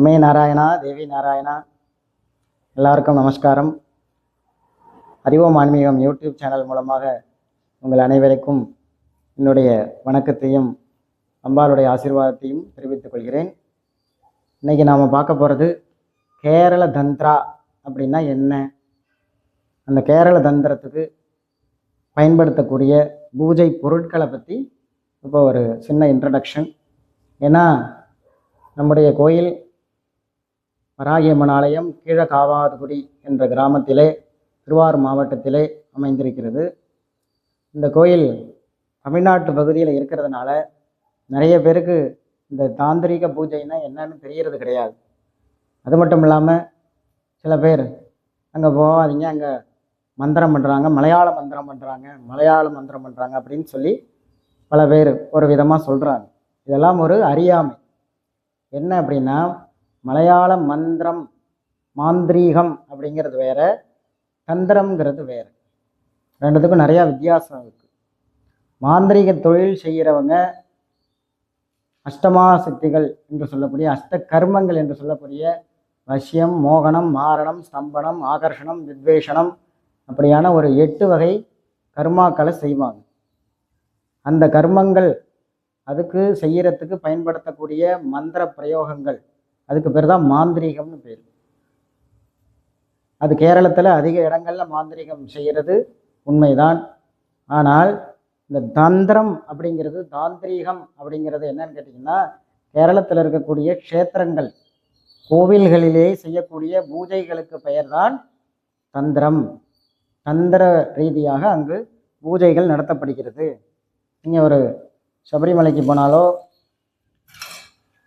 அம்மே நாராயணா தேவி நாராயணா எல்லாருக்கும் நமஸ்காரம். அறிவோம் ஆன்மீகம் யூடியூப் சேனல் மூலமாக உங்கள் அனைவருக்கும் என்னுடைய வணக்கத்தையும் அம்பாளுடைய ஆசீர்வாதத்தையும் தெரிவித்துக் கொள்கிறேன். இன்றைக்கி நாம் பார்க்க போகிறது கேரள தந்திரா அப்படின்னா என்ன? அந்த கேரள தந்திரத்துக்கு பயன்படுத்தக்கூடிய பூஜை பொருட்களை பற்றி இப்போ ஒரு சின்ன இன்ட்ரடக்ஷன் ஏன்னா நம்முடைய கோயில் வராகியம்மன் ஆலயம் கீழகாவாதுகுடி என்ற கிராமத்திலே திருவாரூர் மாவட்டத்திலே அமைந்திருக்கிறது. இந்த கோயில் தமிழ்நாட்டு பகுதியில் இருக்கிறதுனால நிறைய பேருக்கு இந்த தாந்திரிக பூஜைனா என்னன்னு தெரியறது கிடையாது. அது மட்டும் இல்லாமல் சில பேர் அங்கே போகாதீங்க அங்கே மந்திரம் பண்ணுறாங்க மலையாள மந்திரம் பண்ணுறாங்க மலையாள மந்திரம் பண்ணுறாங்க அப்படின்னு சொல்லி பல பேர் ஒரு விதமாக சொல்கிறாங்க இதெல்லாம் ஒரு அறியாமை. என்ன அப்படின்னா மலையாள மந்திரம் மாந்திரீகம் அப்படிங்கிறது வேற தந்திரம்ங்கிறது வேறு. ரெண்டுத்துக்கும் நிறையா வித்தியாசம் இருக்குது மாந்திரீக தொழில் செய்கிறவங்க அஷ்டமா சக்திகள் என்று சொல்லக்கூடிய அஷ்ட கர்மங்கள் என்று சொல்லக்கூடிய வசியம் மோகனம் மாரணம் ஸ்தம்பனம் ஆகர்ஷணம் வித்வேஷனம் அப்படியான ஒரு எட்டு வகை கர்மாக்களை செய்வாங்க. அந்த கர்மங்கள் அதுக்கு செய்யறதுக்கு பயன்படுத்தக்கூடிய மந்திர பிரயோகங்கள் அதுக்கு பேர் தான் மாந்திரீகம்னு பேர். அது கேரளத்தில் அதிக இடங்களில் மாந்திரீகம் செய்கிறது உண்மைதான். ஆனால் இந்த தந்திரம் அப்படிங்கிறது தாந்திரீகம் அப்படிங்கிறது என்னன்னு கேட்டிங்கன்னா கேரளத்தில் இருக்கக்கூடிய க்ஷேத்திரங்கள் கோவில்களிலே செய்யக்கூடிய பூஜைகளுக்கு பெயர்தான் தந்திரம். தந்திர ரீதியாக அங்கு பூஜைகள் நடத்தப்படுகிறது. நீங்கள் ஒரு சபரிமலைக்கு போனாலோ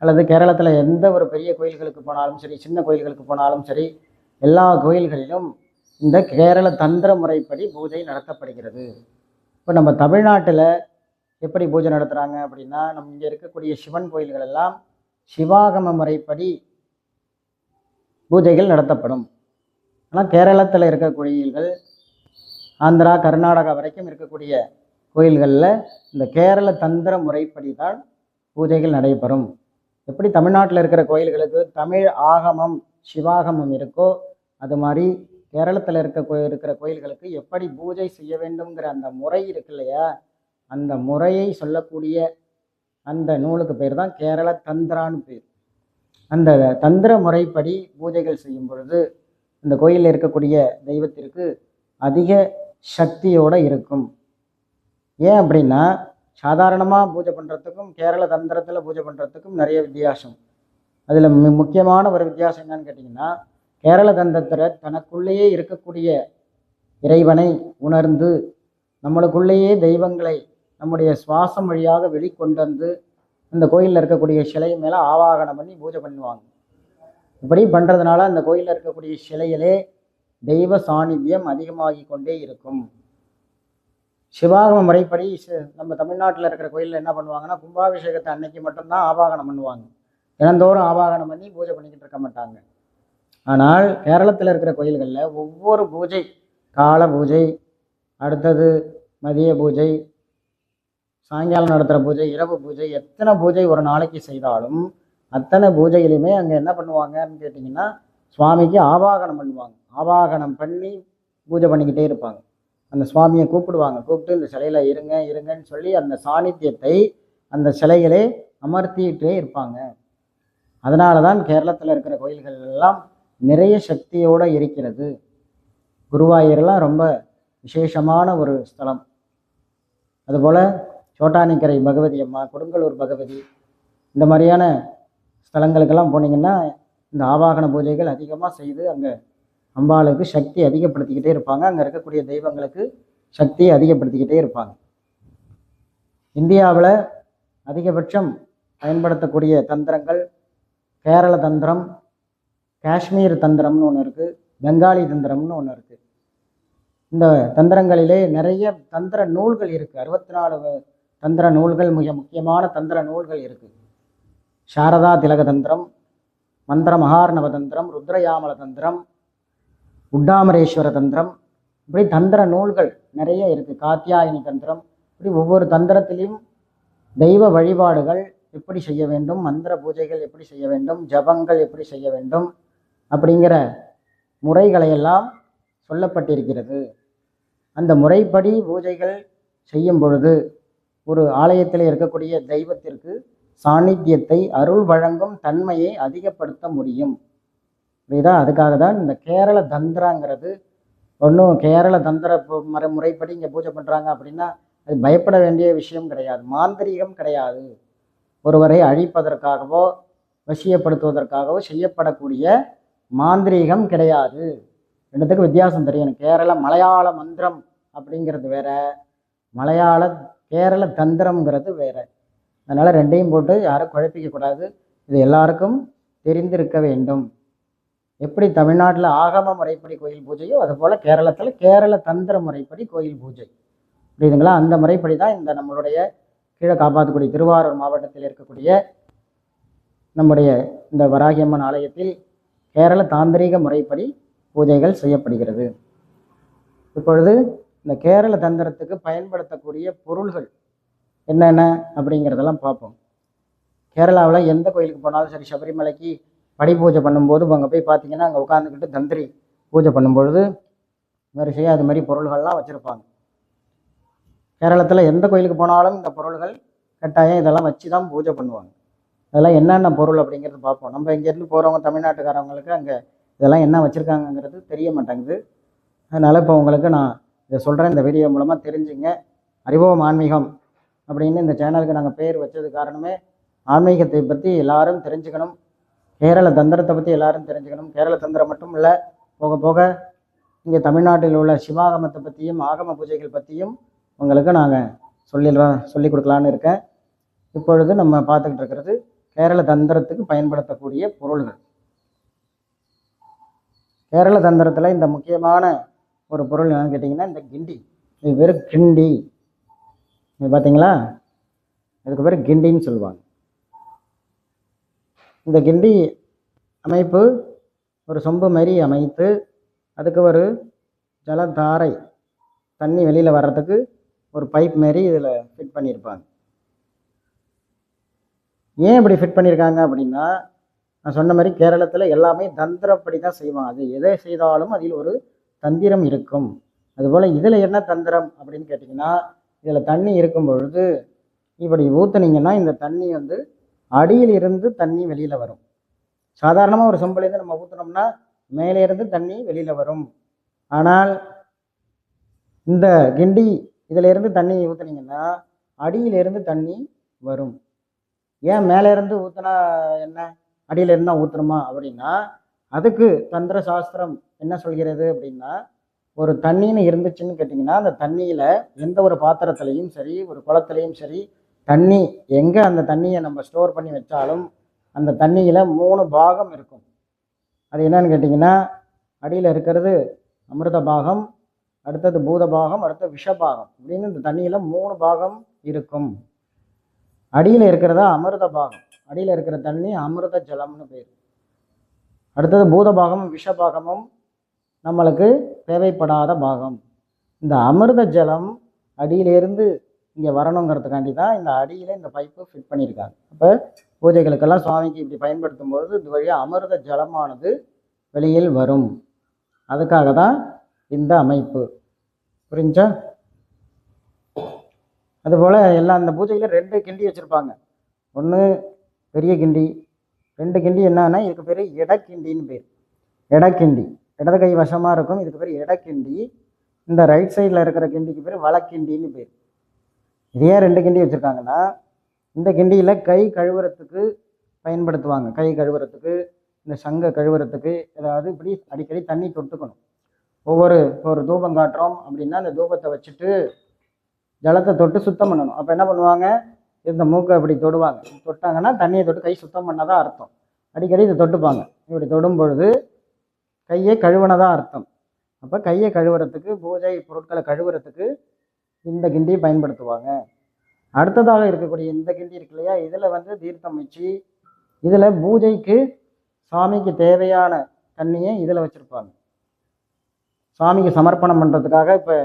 அல்லது கேரளத்தில் எந்த ஒரு பெரிய கோயில்களுக்கு போனாலும் சரி சின்ன கோயில்களுக்கு போனாலும் சரி எல்லா கோயில்களிலும் இந்த கேரள தந்திர முறைப்படி பூஜை நடத்தப்படுகிறது. இப்போ நம்ம தமிழ்நாட்டில் எப்படி பூஜை நடத்துகிறாங்க அப்படின்னா நம்ம இங்கே இருக்கக்கூடிய சிவன் கோயில்கள் எல்லாம் சிவாகம முறைப்படி பூஜைகள் நடத்தப்படும். ஆனால் கேரளத்தில் இருக்க கோயில்கள் ஆந்திரா கர்நாடகா வரைக்கும் இருக்கக்கூடிய கோயில்களில் இந்த கேரள தந்திர முறைப்படி தான் பூஜைகள் நடைபெறும். எப்படி தமிழ்நாட்டில் இருக்கிற கோயில்களுக்கு தமிழ் ஆகமம் சிவாகமம் இருக்கோ அது மாதிரி கேரளத்தில் இருக்க கோ இருக்கிற கோயில்களுக்கு எப்படி பூஜை செய்ய வேண்டும்ங்கிற அந்த முறை இருக்கு இல்லையா? அந்த முறையை சொல்லக்கூடிய அந்த நூலுக்கு பேர் தான் கேரள தந்திரான்னு பேர். அந்த தந்திர முறைப்படி பூஜைகள் செய்யும் பொழுது இந்த கோயிலில் இருக்கக்கூடிய தெய்வத்திற்கு அதிக சக்தியோடு இருக்கும். ஏன் அப்படின்னா சாதாரணமாக பூஜை பண்ணுறதுக்கும் கேரள தந்திரத்தில் பூஜை பண்ணுறதுக்கும் நிறைய வித்தியாசம். அதில் முக்கியமான ஒரு வித்தியாசம் என்னன்னு கேட்டிங்கன்னா கேரள தந்திரத்தில் தனக்குள்ளேயே இருக்கக்கூடிய இறைவனை உணர்ந்து நம்மளுக்குள்ளேயே தெய்வங்களை நம்முடைய சுவாசம் வழியாக வெளிக்கொண்டு வந்து அந்த கோயிலில் இருக்கக்கூடிய சிலை மேலே ஆவாகனம் பண்ணி பூஜை பண்ணுவாங்க. இப்படி பண்ணுறதுனால அந்த கோயிலில் இருக்கக்கூடிய சிலையிலே தெய்வ சாநித்தியம் அதிகமாகி கொண்டே இருக்கும். சிவாகம முறைப்படி நம்ம தமிழ்நாட்டில் இருக்கிற கோயிலில் என்ன பண்ணுவாங்கன்னா கும்பாபிஷேகத்தை அன்னைக்கு மட்டும்தான் ஆவாகனம் பண்ணுவாங்க. தினந்தோறும் ஆவாகனம் பண்ணி பூஜை பண்ணிக்கிட்டு இருக்க மாட்டாங்க. ஆனால் கேரளத்தில் இருக்கிற கோயில்களில் ஒவ்வொரு பூஜை கால பூஜை அடுத்தது மதிய பூஜை சாயங்காலம் நடத்துகிற பூஜை இரவு பூஜை எத்தனை பூஜை ஒரு நாளைக்கு செய்தாலும் அத்தனை பூஜையிலையுமே அங்கே என்ன பண்ணுவாங்கன்னு கேட்டிங்கன்னா சுவாமிக்கு ஆவாகனம் பண்ணுவாங்க. ஆவாகனம் பண்ணி பூஜை பண்ணிக்கிட்டே இருப்பாங்க. அந்த சுவாமியை கூப்பிடுவாங்க. கூப்பிட்டு இந்த சிலையில் இருங்க இருங்கன்னு சொல்லி அந்த சாநித்தியத்தை அந்த சிலைகளே அமர்த்திட்டே இருப்பாங்க. அதனால தான் கேரளத்தில் இருக்கிற கோயில்கள் எல்லாம் நிறைய சக்தியோடு இருக்கிறது. குருவாயூர்லாம் ரொம்ப விசேஷமான ஒரு ஸ்தலம். அதுபோல் சோட்டானிக்கரை பகவதி அம்மா கொடுங்கலூர் பகவதி இந்த மாதிரியான ஸ்தலங்களுக்கெல்லாம் போனீங்கன்னா இந்த ஆவாகன பூஜைகள் அதிகமாக செய்து அங்கே அம்பாளுக்கு சக்தி அதிகப்படுத்திக்கிட்டே இருப்பாங்க. அங்கே இருக்கக்கூடிய தெய்வங்களுக்கு சக்தியை அதிகப்படுத்திக்கிட்டே இருப்பாங்க. இந்தியாவில் அதிகபட்சம் பயன்படுத்தக்கூடிய தந்திரங்கள் கேரள தந்திரம் காஷ்மீர் தந்திரம்னு ஒன்று இருக்குது பெங்காலி தந்திரம்னு ஒன்று இருக்குது இந்த தந்திரங்களிலே நிறைய தந்திர நூல்கள் இருக்குது அறுபத்தி நாலு தந்திர நூல்கள் மிக முக்கியமான தந்திர நூல்கள் இருக்குது சாரதா திலக தந்திரம் மந்திர மகார்ணவ தந்திரம் ருத்ரயாமல தந்திரம் உட்டாமரேஸ்வர தந்திரம் இப்படி தந்திர நூல்கள் நிறைய இருக்குது காத்தியாயினி தந்திரம் இப்படி ஒவ்வொரு தந்திரத்திலையும் தெய்வ வழிபாடுகள் எப்படி செய்ய வேண்டும் மந்திர பூஜைகள் எப்படி செய்ய வேண்டும் ஜபங்கள் எப்படி செய்ய வேண்டும் அப்படிங்கிற முறைகளையெல்லாம் சொல்லப்பட்டிருக்கிறது. அந்த முறைப்படி பூஜைகள் செய்யும் பொழுது ஒரு ஆலயத்தில் இருக்கக்கூடிய தெய்வத்திற்கு சாநித்தியத்தை அருள் வழங்கும் தன்மையை அதிகப்படுத்த முடியும். புரியுதா? அதுக்காக தான் இந்த கேரள தந்திராங்கிறது ஒன்றும் கேரள தந்திர பு- முறை முறைப்படி இங்கே பூஜை பண்ணுறாங்க அப்படின்னா அது பயப்பட வேண்டிய விஷயம் கிடையாது. மாந்திரீகம் கிடையாது. ஒருவரை அழிப்பதற்காகவோ வசியப்படுத்துவதற்காகவோ செய்யப்படக்கூடிய மாந்திரீகம் கிடையாது. ரெண்டுத்துக்கும் வித்தியாசம் தெரியணும் கேரள மலையாள மந்திரம் அப்படிங்கிறது வேற. மலையாள கேரள தந்திரம்ங்கிறது வேற. அதனால் ரெண்டையும் போட்டு யாரும் குழப்பிக்க கூடாது. இது எல்லாருக்கும் தெரிந்திருக்க வேண்டும். எப்படி தமிழ்நாட்டில் ஆகம முறைப்படி கோயில் பூஜையோ அதுபோல் கேரளத்தில் கேரள தந்திர முறைப்படி கோயில் பூஜை. புரியுதுங்களா? அந்த முறைப்படி தான் இந்த நம்மளுடைய கீழே காப்பாற்றக்கூடிய திருவாரூர் மாவட்டத்தில் இருக்கக்கூடிய நம்முடைய இந்த வராகியம்மன் ஆலயத்தில் கேரள தாந்திரீக முறைப்படி பூஜைகள் செய்யப்படுகிறது. இப்பொழுது இந்த கேரள தந்திரத்துக்கு பயன்படுத்தக்கூடிய பொருள்கள் என்னென்ன அப்படிங்கிறதெல்லாம் பார்ப்போம். கேரளாவில் எந்த கோயிலுக்கு போனாலும் சரி சபரிமலைக்கு படி பூஜை பண்ணும்போது அங்கே போய் பார்த்தீங்கன்னா அங்கே உட்காந்துக்கிட்டு தந்திரி பூஜை பண்ணும்பொழுது வரிசையாக அது மாதிரி பொருள்கள்லாம் வச்சுருப்பாங்க. கேரளத்தில் எந்த கோயிலுக்கு போனாலும் இந்த பொருள்கள் கட்டாயம் இதெல்லாம் வச்சு தான் பூஜை பண்ணுவாங்க. அதெல்லாம் என்னென்ன பொருள் அப்படிங்கிறது பார்ப்போம். நம்ம இங்கேருந்து போகிறவங்க தமிழ்நாட்டுக்காரவங்களுக்கு அங்கே இதெல்லாம் என்ன வச்சுருக்காங்கங்கிறது தெரிய மாட்டேங்குது. அதனால் இப்போ உங்களுக்கு நான் இதை சொல்கிறேன் இந்த வீடியோ மூலமாக தெரிஞ்சுங்க. அறிவோம் ஆன்மீகம் அப்படின்னு இந்த சேனலுக்கு நாங்கள் பேர் வச்சது காரணமே ஆன்மீகத்தை பற்றி எல்லாரும் தெரிஞ்சுக்கணும். கேரள தந்திரத்தை பற்றி எல்லாரும் தெரிஞ்சுக்கணும். கேரள தந்திரம் மட்டும் இல்லை போக போக இங்கே தமிழ்நாட்டில் உள்ள சிவாகமத்தை பற்றியும் ஆகம பூஜைகள் பற்றியும் உங்களுக்கு நாங்கள் சொல்லிடுறோம் சொல்லி கொடுக்கலான்னு இருக்கேன். இப்பொழுது நம்ம பார்த்துக்கிட்டு இருக்கிறது கேரள தந்திரத்துக்கு பயன்படுத்தக்கூடிய பொருள்கள். கேரள தந்திரத்தில் இந்த முக்கியமான ஒரு பொருள் என்னன்னு கேட்டிங்கன்னா இந்த கிண்டி. இது பேர் கிண்டி. இது பார்த்தீங்களா இதுக்கு பேர் கிண்டின்னு சொல்லுவாங்க. இந்த கிண்டி அமைப்பு ஒரு சொம்பு மாதிரி அமைத்து அதுக்கு ஒரு ஜலதாரை தண்ணி வெளியில் வர்றதுக்கு ஒரு பைப் மாரி இதில் ஃபிட் பண்ணியிருப்பாங்க ஏன் இப்படி ஃபிட் பண்ணியிருக்காங்க அப்படின்னா நான் சொன்ன மாதிரி கேரளத்தில் எல்லாமே தந்திரப்படி தான் செய்வாங்க. அது எதை செய்தாலும் அதில் ஒரு தந்திரம் இருக்கும். அதுபோல் இதில் என்ன தந்திரம் அப்படின்னு கேட்டிங்கன்னா இதில் தண்ணி இருக்கும் பொழுது இப்படி ஊற்றுனீங்கன்னா இந்த தண்ணி வந்து அடியில் இருந்து தண்ணி வெளியில் வரும். சாதாரணமாக ஒரு சம்பளிருந்து நம்ம ஊற்றுனோம்னா மேலே இருந்து தண்ணி வெளியில் வரும். ஆனால் இந்த கிண்டி இதில் இருந்து தண்ணி ஊற்றுனீங்கன்னா அடியிலிருந்து தண்ணி வரும். ஏன் மேலே இருந்து ஊற்றுனா என்ன? அடியில் இருந்தால் தான் ஊற்றணுமா அப்படின்னா அதுக்கு தந்திர சாஸ்திரம் என்ன சொல்கிறது அப்படின்னா ஒரு தண்ணின்னு இருந்துச்சுன்னு கேட்டிங்கன்னா அந்த தண்ணியில் எந்த ஒரு பாத்திரத்துலையும் சரி ஒரு குளத்துலையும் சரி தண்ணி எங்கே அந்த தண்ணியை நம்ம ஸ்டோர் பண்ணி வச்சாலும் அந்த தண்ணியில் மூணு பாகம் இருக்கும். அது என்னன்னு கேட்டிங்கன்னா அடியில் இருக்கிறது அமிர்த பாகம் அடுத்தது பூத பாகம் அடுத்தது விஷபாகம் அப்படின்னு இந்த தண்ணியில் மூணு பாகம் இருக்கும். அடியில் இருக்கிறதா அமிர்த பாகம். அடியில் இருக்கிற தண்ணி அமிர்த ஜலம்னு பேர். அடுத்தது பூத பாகமும் விஷபாகமும் நம்மளுக்கு தேவைப்படாத பாகம். இந்த அமிர்த ஜலம் அடியிலேருந்து இங்கே வரணுங்கிறதுக்காண்டி தான் இந்த அடியில் இந்த பைப்பு ஃபிட் பண்ணியிருக்காங்க. அப்போ பூஜைகளுக்கெல்லாம் சுவாமிக்கு இப்படி பயன்படுத்தும் பொழுது இது வழியாக அமிர்த ஜலமானது வெளியில் வரும். அதுக்காக தான் இந்த அமைப்பு. புரிஞ்சா? அதுபோல் எல்லா அந்த பூஜையில் ரெண்டு கிண்டி வச்சுருப்பாங்க. ஒன்று பெரிய கிண்டி ரெண்டு கிண்டி என்னன்னா இதுக்கு பேர் இடக்கிண்டின்னு பேர். இடக்கிண்டி இடது கை வசமாக இருக்கும் இதுக்கு பேர் இடக்கிண்டி இந்த ரைட் சைடில் இருக்கிற கிண்டிக்கு பேர் வலக்கிண்டின்னு பேர். இது ஏன் ரெண்டு கிண்டி வச்சுருக்காங்கன்னா இந்த கிண்டியில் கை கழுவுறத்துக்கு பயன்படுத்துவாங்க. கை கழுவுறத்துக்கு இந்த சங்கை கழுவுறத்துக்கு ஏதாவது இப்படி அடிக்கடி தண்ணி தொட்டுக்கணும். ஒவ்வொரு ஒரு தூபம் காட்டுறோம் அப்படின்னா அந்த தூபத்தை வச்சுட்டு ஜலத்தை தொட்டு சுத்தம் பண்ணணும். அப்போ என்ன பண்ணுவாங்க? இந்த மூக்கை இப்படி தொடுவாங்க. தொட்டாங்கன்னா தண்ணியை தொட்டு கை சுத்தம் பண்ணதான் அர்த்தம். அடிக்கடி இதை தொட்டுப்பாங்க. இப்படி தொடும் பொழுது கையை கழுவுனதா அர்த்தம். அப்போ கையை கழுவுறதுக்கு பூஜை பொருட்களை கழுவுறதுக்கு இந்த கிண்டியை பயன்படுத்துவாங்க. அடுத்ததாக இருக்கக்கூடிய இந்த கிண்டி இருக்கு இல்லையா? இதில் வந்து தீர்த்தம் வச்சு இதில் பூஜைக்கு சாமிக்கு தேவையான தண்ணியை இதில் வச்சுருப்பாங்க. சாமிக்கு சமர்ப்பணம் பண்ணுறதுக்காக இப்போ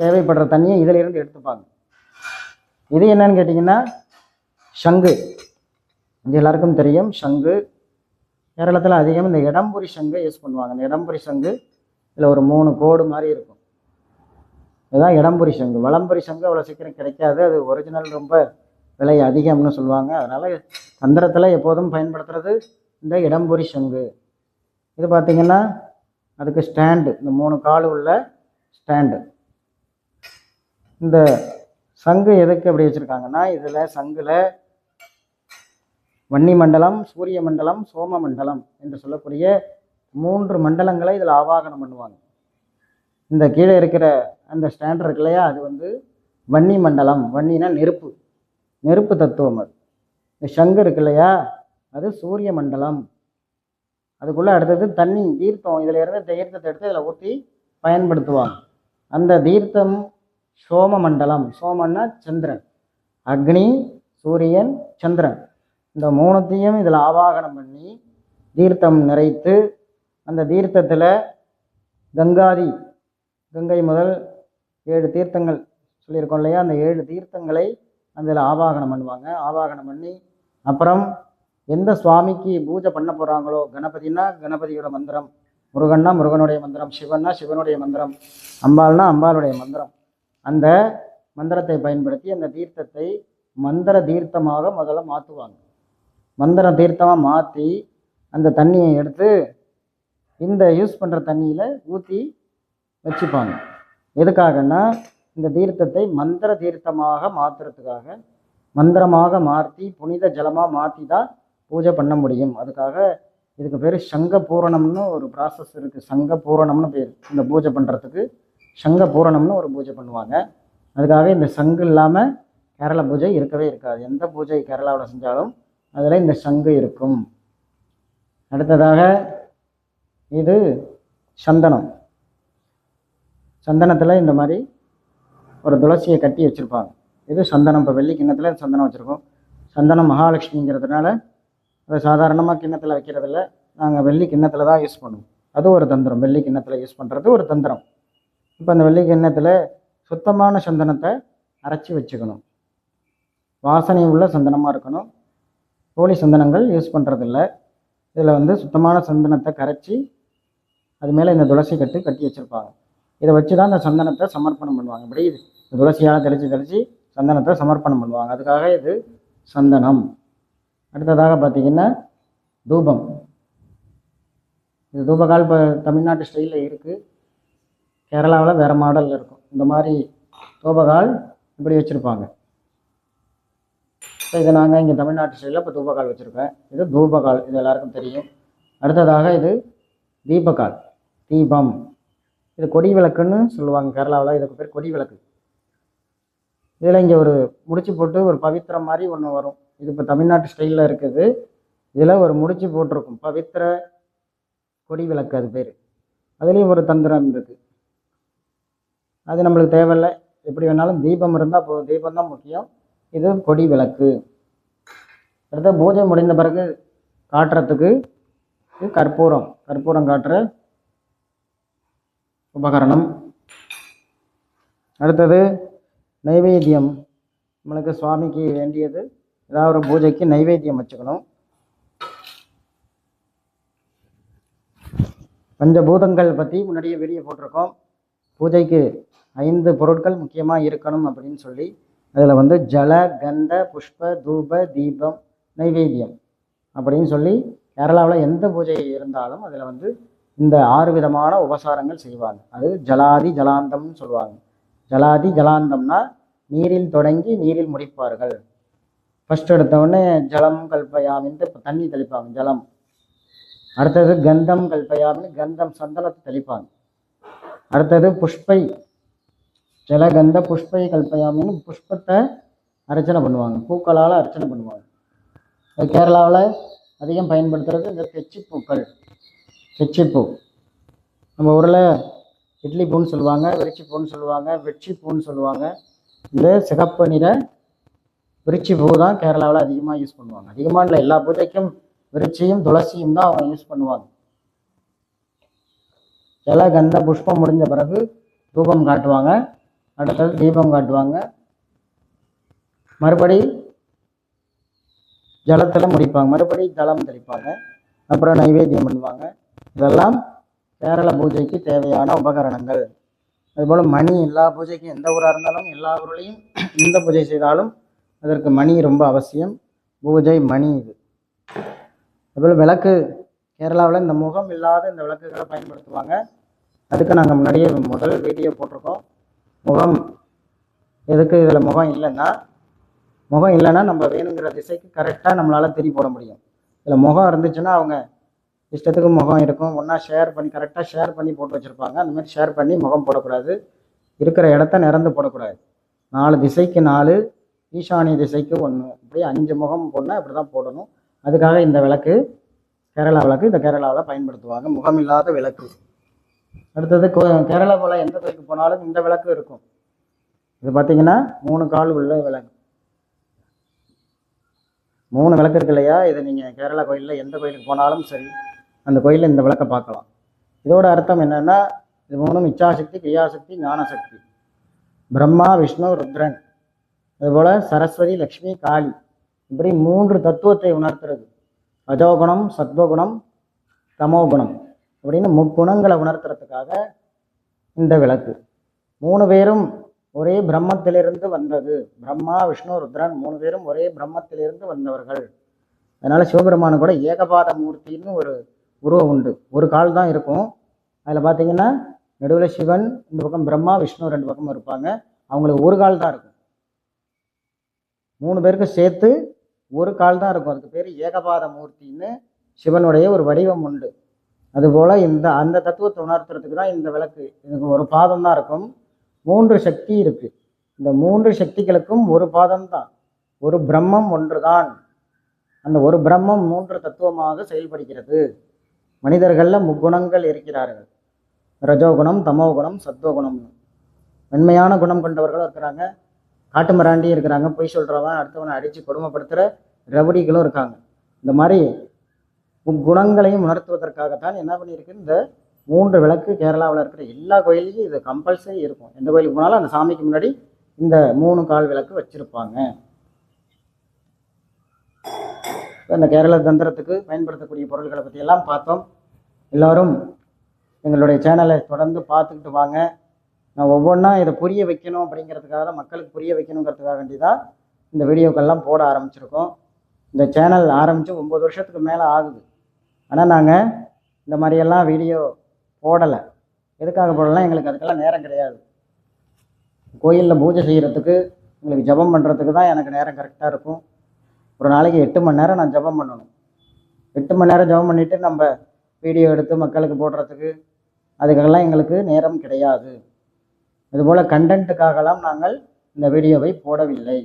தேவைப்படுற தண்ணியை இதிலிருந்து எடுத்துப்பாங்க. இது என்னன்னு கேட்டிங்கன்னா சங்கு. இது எல்லாருக்கும் தெரியும் சங்கு. கேரளத்தில் அதிகம் இந்த இடம்புரி சங்கு யூஸ் பண்ணுவாங்க. இந்த இடம்புரி சங்கு இதில் ஒரு மூணு கோடு மாதிரி இருக்கும். இதுதான் இடம்புரி சங்கு. வளம்புரி சங்கு அவ்வளோ சீக்கிரம் கிடைக்காது. அது ஒரிஜினல் ரொம்ப விலை அதிகம்னு சொல்லுவாங்க. அதனால் தந்திரத்தில் எப்போதும் பயன்படுத்துறது இந்த இடம்புரி சங்கு. இது பார்த்திங்கன்னா அதுக்கு ஸ்டாண்டு இந்த மூணு கால் உள்ள ஸ்டாண்டு இந்த சங்கு எதுக்கு அப்படி வச்சுருக்காங்கன்னா இதில் சங்கில் வன்னி மண்டலம் சூரிய மண்டலம் சோம மண்டலம் என்று சொல்லக்கூடிய மூன்று மண்டலங்களை இதில் ஆவாகனம் பண்ணுவாங்க. இந்த கீழே இருக்கிற அந்த ஸ்டாண்ட் இருக்கு இல்லையா? அது வந்து வன்னி மண்டலம். வன்னினா நெருப்பு. நெருப்பு தத்துவம் அது. இந்த சங்கு இருக்கு இல்லையா? அது சூரிய மண்டலம். அதுக்குள்ளே அடுத்தது தண்ணி தீர்த்தம். இதில் இருந்து தீர்த்தத்தை எடுத்து இதில் ஊற்றி பயன்படுத்துவாங்க. அந்த தீர்த்தம் சோம மண்டலம். சோமன்னா சந்திரன். அக்னி சூரியன் சந்திரன். இந்த மூணுத்தையும் இதில் ஆவாகனம் பண்ணி தீர்த்தம் நிறைத்து அந்த தீர்த்தத்தில் கங்காதி கங்கை முதல் ஏழு தீர்த்தங்கள் சொல்லியிருக்கோம் இல்லையா? அந்த ஏழு தீர்த்தங்களை அதில் ஆவாகனம் பண்ணுவாங்க. ஆவாகனம் பண்ணி அப்புறம் எந்த சுவாமிக்கு பூஜை பண்ண போகிறாங்களோ கணபதினா கணபதியோட மந்திரம் முருகன்னா முருகனுடைய மந்திரம் சிவன்னா சிவனுடைய மந்திரம் அம்பாள்னா அம்பாளுடைய மந்திரம். அந்த மந்திரத்தை பயன்படுத்தி அந்த தீர்த்தத்தை மந்திர தீர்த்தமாக முதல்ல மாற்றுவாங்க மந்திர தீர்த்தமாக மாற்றி அந்த தண்ணியை எடுத்து இந்த யூஸ் பண்ணுற தண்ணியில் ஊற்றி வச்சுப்பாங்க. எதுக்காகன்னா இந்த தீர்த்தத்தை மந்திர தீர்த்தமாக மாற்றுறதுக்காக மந்திரமாக மாற்றி புனித ஜலமாக மாற்றி தான் பூஜை பண்ண முடியும். அதுக்காக இதுக்கு பேர் சங்க பூரணம்னு ஒரு ப்ராசஸ் இருக்குது சங்க பூரணம்னு பேர். இந்த பூஜை பண்ணுறதுக்கு சங்க பூரணம்னு ஒரு பூஜை பண்ணுவாங்க. அதுக்காக இந்த சங்கு இல்லாமல் கேரள பூஜை இருக்கவே இருக்காது. எந்த பூஜை கேரளாவில் செஞ்சாலும் அதில் இந்த சங்கு இருக்கும். அடுத்ததாக இது சந்தனம். சந்தனத்தில் இந்த மாதிரி ஒரு துளசியை கட்டி வச்சுருப்பாங்க. இது சந்தனம். இப்போ வெள்ளி கிண்ணத்தில் சந்தனம் வச்சுருக்கோம். சந்தனம் மகாலட்சுமிங்கிறதுனால அதை சாதாரணமாக கிண்ணத்தில் வைக்கிறதில்ல. நாங்கள் வெள்ளி கிண்ணத்தில் தான் யூஸ் பண்ணுவோம். அது ஒரு தந்திரம். வெள்ளி கிண்ணத்தில் யூஸ் பண்ணுறது ஒரு தந்திரம். இப்போ அந்த வெள்ளி கிண்ணத்தில் சுத்தமான சந்தனத்தை அரைச்சி வச்சுக்கணும். வாசனை உள்ள சந்தனமாக இருக்கணும். போலி சந்தனங்கள் யூஸ் பண்ணுறதில்ல இதில் வந்து சுத்தமான சந்தனத்தை கரைச்சி அது மேலே இந்த துளசி கட்டு கட்டி வச்சுருப்பாங்க. இதை வச்சு தான் இந்த சந்தனத்தை சமர்ப்பணம் பண்ணுவாங்க. இப்படி இது துளசியால் தெளித்து தெளித்து சந்தனத்தை சமர்ப்பணம் பண்ணுவாங்க. அதுக்காக இது சந்தனம். அடுத்ததாக பார்த்தீங்கன்னா தூபம். இது தூபகால் இப்போ தமிழ்நாட்டு ஸ்டைலில் இருக்குது கேரளாவில் வேறு மாடலில் இருக்கும். இந்த மாதிரி தூபகால் இப்படி வச்சுருப்பாங்க. இப்போ இது நாங்கள் இங்கே தமிழ்நாட்டு ஸ்டைலில் இப்போ தூபகால் வச்சுருக்கேன் இது தூபகால். இது எல்லாருக்கும் தெரியும். அடுத்ததாக இது தீபகால். தீபம். இது கொடி விளக்குன்னு சொல்லுவாங்க கேரளாவில். இதுக்கு பேர் கொடி விளக்கு. இதில் இங்கே ஒரு முடிச்சு போட்டு ஒரு பவித்திரம் மாதிரி ஒன்று வரும். இது இப்போ தமிழ்நாட்டு ஸ்டைலில் இருக்குது. இதில் ஒரு முடிச்சு போட்டிருக்கும். பவித்திர கொடி விளக்கு அது பேர். அதுலேயும் ஒரு தந்திரம் இருக்குது அது நம்மளுக்கு தேவையில்லை. எப்படி வேணாலும் தீபம் இருந்தால் போதும் தீபம் தான் முக்கியம். இது கொடி விளக்கு. அடுத்த பூஜை முடிந்த பிறகு காட்டுறதுக்கு இது கற்பூரம். கற்பூரம் காட்டுற உபகரணம். அடுத்தது நைவேத்தியம். நம்மளுக்கு சுவாமிக்கு வேண்டியது ஏதாவது ஒரு பூஜைக்கு நைவேத்தியம் வச்சுக்கணும். பஞ்சபூதங்கள் பற்றி முன்னாடியே வீடியோ போட்டிருக்கோம். பூஜைக்கு ஐந்து பொருட்கள் முக்கியமாக இருக்கணும் அப்படின்னு சொல்லி அதில் வந்து ஜல கந்த புஷ்ப தூப தீபம் நைவேத்தியம் அப்படின்னு சொல்லி கேரளாவில் எந்த பூஜை இருந்தாலும் அதில் வந்து இந்த ஆறு விதமான உபசாரங்கள் செய்வாங்க. அது ஜலாதி ஜலாந்தம்னு சொல்லுவாங்க. ஜலாதி ஜலாந்தம்னா நீரில் தொடங்கி நீரில் முடிப்பார்கள். ஃபர்ஸ்ட் எடுத்தவுடனே ஜலம் கல்பயாமின்ட்டு இப்போ தண்ணி தெளிப்பாங்க ஜலம். அடுத்தது கந்தம் கல்பயாமின்னு கந்தம் சந்தனத்தை தெளிப்பாங்க. அடுத்தது புஷ்பை. ஜலகந்த புஷ்பை கல்பயாமின்னு புஷ்பத்தை அர்ச்சனை பண்ணுவாங்க. பூக்களால் அர்ச்சனை பண்ணுவாங்க. கேரளாவில் அதிகம் பயன்படுத்துறது இந்த தெச்சி பூக்கள் தெச்சிப்பூ நம்ம ஊரில் இட்லி பூன்னு சொல்லுவாங்க விரிச்சி பூன்னு சொல்லுவாங்க வெட்சி பூன்னு சொல்லுவாங்க. இந்த சிகப்பு நிற விரிச்சி பூ தான் கேரளாவில் அதிகமாக யூஸ் பண்ணுவாங்க. அதிகமாக இல்லை எல்லா பூஜைக்கும் விரிச்சியும் துளசியும் தான் அவங்க யூஸ் பண்ணுவாங்க. ஜல கந்த புஷ்பம் முடிஞ்ச பிறகு தூபம் காட்டுவாங்க. அடுத்தது தீபம் காட்டுவாங்க. மறுபடி ஜலத்தில் முடிப்பாங்க. மறுபடி ஜலம் தெளிப்பாங்க. அப்புறம் நைவேத்தியம் பண்ணுவாங்க. இதெல்லாம் கேரள பூஜைக்கு தேவையான உபகரணங்கள். அதுபோல் மணி எல்லா பூஜைக்கும் எந்த ஊராக இருந்தாலும் எல்லா ஊர்லேயும் எந்த பூஜை செய்தாலும் அதற்கு மணி ரொம்ப அவசியம். பூஜை மணி இது. அதுபோல் விளக்கு கேரளாவில் இந்த முகம் இல்லாத இந்த விளக்குகளை பயன்படுத்துவாங்க. அதுக்கு நாங்கள் முன்னாடியே முதல் வீடியோ போட்டிருக்கோம். முகம் எதுக்கு இதில் முகம் இல்லைன்னா முகம் இல்லைன்னா நம்ம வேணுங்கிற திசைக்கு கரெக்டாக நம்மளால் திரி போட முடியும். இதில் முகம் இருந்துச்சுன்னா அவங்க இஷ்டத்துக்கு முகம் இருக்கும். ஒன்றா ஷேர் பண்ணி கரெக்டாக ஷேர் பண்ணி போட்டு வச்சுருப்பாங்க. அந்த மாதிரி ஷேர் பண்ணி முகம் போடக்கூடாது. இருக்கிற இடத்த நிறந்து போடக்கூடாது. நாலு திசைக்கு நாலு ஈசானிய திசைக்கு ஒன்று இப்படி அஞ்சு முகம் போடணும் இப்படி தான் போடணும். அதுக்காக இந்த விளக்கு கேரளா விளக்கு இந்த கேரளாவில் பயன்படுத்துவாங்க. முகம் இல்லாத விளக்கு. அடுத்தது கோ கேரளா போல் எந்த கோயிலுக்கு போனாலும் இந்த விளக்கு இருக்கும். இது பார்த்தீங்கன்னா மூணு கால் உள்ள விளக்கு. மூணு விளக்கு இருக்கு இல்லையா? இது நீங்கள் கேரளா கோயிலில் எந்த கோயிலுக்கு போனாலும் சரி. அந்த கோயிலில் இந்த விளக்கை பார்க்கலாம். இதோட அர்த்தம் என்னென்னா இது மூணும் இச்சாசக்தி கிரியாசக்தி ஞானசக்தி. பிரம்மா விஷ்ணு ருத்ரன். அதுபோல் சரஸ்வதி லக்ஷ்மி காளி. இப்படி மூன்று தத்துவத்தை உணர்த்துறது. அஜோகுணம் சத்வகுணம் தமோகுணம் அப்படின்னு முக்குணங்களை உணர்த்துறதுக்காக இந்த விளக்கு. மூணு பேரும் ஒரே பிரம்மத்திலிருந்து வந்தது. பிரம்மா விஷ்ணு ருத்ரன் மூணு பேரும் ஒரே பிரம்மத்திலிருந்து வந்தவர்கள். அதனால் சிவபெருமானு கூட ஏகபாத மூர்த்தின்னு ஒரு உருவம் உண்டு. ஒரு கால் தான் இருக்கும். அதில் பார்த்தீங்கன்னா நடுவில் சிவன் இந்த பக்கம் பிரம்மா விஷ்ணு ரெண்டு பக்கமும் இருப்பாங்க. அவங்களுக்கு ஒரு கால் தான் இருக்கும். மூணு பேருக்கு சேர்த்து ஒரு கால் தான் இருக்கும். அதுக்கு பேர் ஏகபாத மூர்த்தின்னு சிவனுடைய ஒரு வடிவம் உண்டு. அதுபோல் இந்த அந்த தத்துவத்தை உணர்த்துறதுக்கு தான் இந்த விளக்கு. இதுக்கு ஒரு பாதம் தான் இருக்கும். மூன்று சக்தி இருக்குது இந்த மூன்று சக்திகளுக்கும் ஒரு பாதம் தான். ஒரு பிரம்மம் ஒன்று தான் அந்த ஒரு பிரம்மம் மூன்று தத்துவமாக செயல்படுகிறது. மனிதர்களில் முக்குணங்கள் இருக்கிறார்கள். ரஜோகுணம் தமோகுணம் சத்வகுணம்னு மென்மையான குணம் கொண்டவர்களும் இருக்கிறாங்க. காட்டு மிராண்டி இருக்கிறாங்க. பொய் சொல்கிறவன் அடுத்தவனை அடித்து கொடுமைப்படுத்துகிற ரவுடிகளும் இருக்காங்க. இந்த மாதிரி குணங்களையும் உணர்த்துவதற்காகத்தான் என்ன பண்ணியிருக்கு? இந்த மூன்று விளக்கு கேரளாவில் இருக்கிற எல்லா கோயிலையும் இது கம்பல்சரி இருக்கும். எந்த கோயிலுக்கு போனாலும் அந்த சாமிக்கு முன்னாடி இந்த மூணு கால் விளக்கு வச்சுருப்பாங்க. இந்த கேரள தந்திரத்துக்கு பயன்படுத்தக்கூடிய பொருட்களை பற்றி எல்லாம் பார்த்தோம். எல்லோரும் எங்களுடைய சேனலை தொடர்ந்து பார்த்துக்கிட்டு வாங்க. நான் ஒவ்வொன்றா இதை புரிய வைக்கணும் அப்படிங்கிறதுக்காக தான் மக்களுக்கு புரிய வைக்கணுங்கிறதுக்காக வேண்டி தான் இந்த வீடியோக்கள்லாம் போட ஆரம்பிச்சிருக்கோம். இந்த சேனல் ஆரம்பித்து ஒம்பது வருஷத்துக்கு மேலே ஆகுது. ஆனால் நாங்கள் இந்த மாதிரியெல்லாம் வீடியோ போடலை. எதுக்காக போடலாம் எங்களுக்கு அதுக்கெல்லாம் நேரம் கிடையாது. கோயிலில் பூஜை செய்கிறதுக்கு எங்களுக்கு ஜெபம் பண்ணுறதுக்கு தான் எனக்கு நேரம் கரெக்டாக இருக்கும். ஒரு நாளைக்கு எட்டு மணி நேரம் நான் ஜெபம் பண்ணணும். எட்டு மணி நேரம் ஜெபம் பண்ணிவிட்டு நம்ம வீடியோ எடுத்து மக்களுக்கு போடுறதுக்கு அதுக்கெல்லாம் எங்களுக்கு நேரம் கிடையாது. இதுபோல் கண்டென்ட்டுக்காகலாம் நாங்கள் இந்த வீடியோவை போடவில்லை.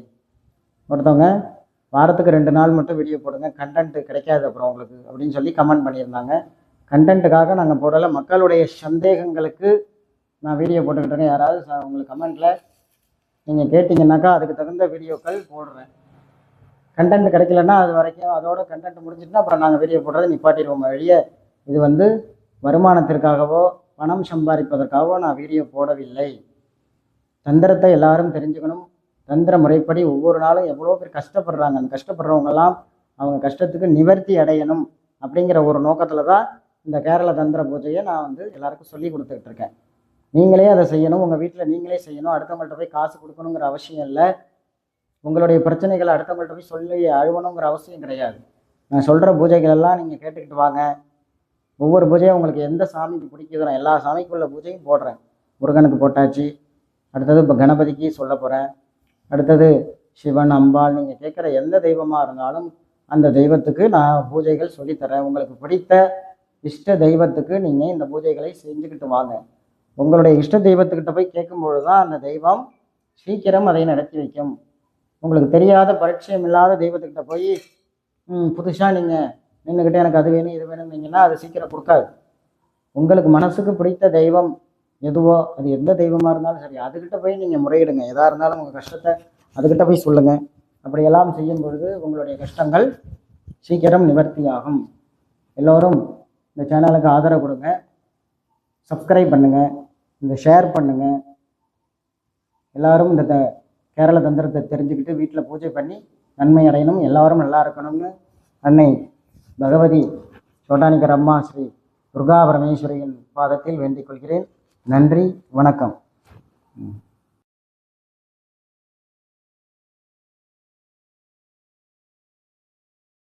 ஒருத்தவங்க வாரத்துக்கு ரெண்டு நாள் மட்டும் வீடியோ போடுங்க கண்டென்ட்டு கிடைக்காது அப்புறம் உங்களுக்கு அப்படின்னு சொல்லி கமெண்ட் பண்ணியிருந்தாங்க. கண்டென்ட்டுக்காக நாங்கள் போடலை. மக்களுடைய சந்தேகங்களுக்கு நான் வீடியோ போட்டுக்கிட்டு இருக்கேன் யாராவது உங்களுக்கு கமெண்ட்டில் நீங்கள் கேட்டிங்கன்னாக்கா அதுக்கு தகுந்த வீடியோக்கள் போடுறேன். கண்டென்ட் கிடைக்கலன்னா அது வரைக்கும் அதோட கண்டென்ட் முடிஞ்சிட்டுனா அப்புறம் நாங்கள் வீடியோ போடுறதை நிப்பாட்டிடுவோம். வழியே இது வந்து வருமானத்திற்காகவோ பணம் சம்பாதிப்பதற்காகவோ நான் வீடியோ போடவில்லை. தந்திரத்தை எல்லாரும் தெரிஞ்சுக்கணும். தந்திர முறைப்படி ஒவ்வொரு நாளும் எவ்வளோ பேர் கஷ்டப்படுறாங்க. அந்த கஷ்டப்படுறவங்கெல்லாம் அவங்க கஷ்டத்துக்கு நிவர்த்தி அடையணும் அப்படிங்கிற ஒரு நோக்கத்தில் தான் இந்த கேரள தந்திர பூஜையை நான் வந்து எல்லாருக்கும் சொல்லி கொடுத்துக்கிட்டு இருக்கேன். நீங்களே அதை செய்யணும். உங்கள் வீட்டில் நீங்களே செய்யணும். அடுத்தவங்கள்ட்ட போய் காசு கொடுக்கணுங்கிற அவசியம் இல்லை. உங்களுடைய பிரச்சனைகளை அடுத்தவங்கள்ட்ட போய் சொல்லி அழுவணுங்கிற அவசியம் கிடையாது. நான் சொல்கிற பூஜைகள் எல்லாம் நீங்கள் கேட்டுக்கிட்டு வாங்க. ஒவ்வொரு பூஜையும் உங்களுக்கு எந்த சாமிக்கு பிடிக்குதோ நான் எல்லா சாமிக்குள்ள பூஜையும் போடுறேன். முருகனுக்கு போட்டாச்சு. அடுத்தது இப்போ கணபதிக்கு சொல்ல போகிறேன் அடுத்தது சிவன் அம்பாள் நீங்கள் கேட்குற எந்த தெய்வமாக இருந்தாலும் அந்த தெய்வத்துக்கு நான் பூஜைகள் சொல்லித்தரேன் உங்களுக்கு பிடித்த இஷ்ட தெய்வத்துக்கு நீங்கள் இந்த பூஜைகளை செஞ்சுக்கிட்டு வாங்க. உங்களுடைய இஷ்ட தெய்வத்துக்கிட்ட போய் கேட்கும்பொழுது தான் அந்த தெய்வம் சீக்கிரம் அதை நடத்தி வைக்கும். உங்களுக்கு தெரியாத பரிச்சயம் இல்லாத தெய்வத்துக்கிட்ட போய் புதுசாக நீங்கள் நின்றுக்கிட்டே எனக்கு அது வேணும் இது வேணும்னீங்கன்னா அது சீக்கிரம் கொடுக்காது. உங்களுக்கு மனசுக்கு பிடித்த தெய்வம் எதுவோ அது எந்த தெய்வமாக இருந்தாலும் சரி அதுக்கிட்ட போய் நீங்கள் முறையிடுங்க. எதாக இருந்தாலும் உங்கள் கஷ்டத்தை அதுக்கிட்ட போய் சொல்லுங்கள் அப்படியெல்லாம் செய்யும் பொழுது உங்களுடைய கஷ்டங்கள் சீக்கிரம் நிவர்த்தியாகும். எல்லோரும் இந்த சேனலுக்கு ஆதரவு கொடுங்க. சப்ஸ்கிரைப் பண்ணுங்கள் இந்த ஷேர் பண்ணுங்கள் எல்லோரும் இந்த த- கேரள தந்திரத்தை தெரிஞ்சுக்கிட்டு வீட்டில் பூஜை பண்ணி நன்மை அடையணும் எல்லாரும் நல்லா இருக்கணும்னு அன்னை பகவதி சோட்டானிக்கர் அம்மா ஸ்ரீ துர்கா பரமேஸ்வரியின் பாதத்தில் வேண்டிக் கொள்கிறேன். நன்றி வணக்கம்.